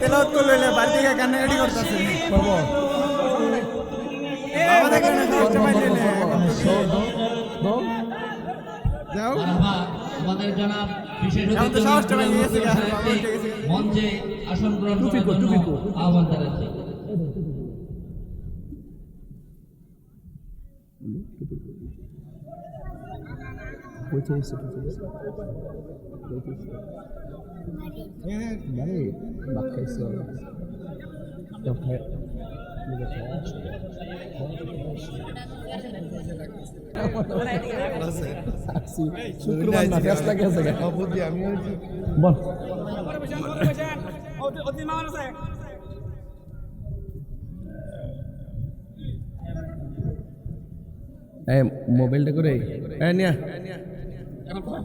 তেলাওয়াত করলে হলে বাড়ি থেকে করতেছে? না। না। যাও। আমাদের জনাব বিশেষ সাহেবকে উঠে গেছে। মঞ্চে আসন গ্রহণ করার জন্য আহ্বান জানাচ্ছি। শুক্রবার না ফেসলা গেছে বল। মোবাইলটা করে এই নিয়া। এখন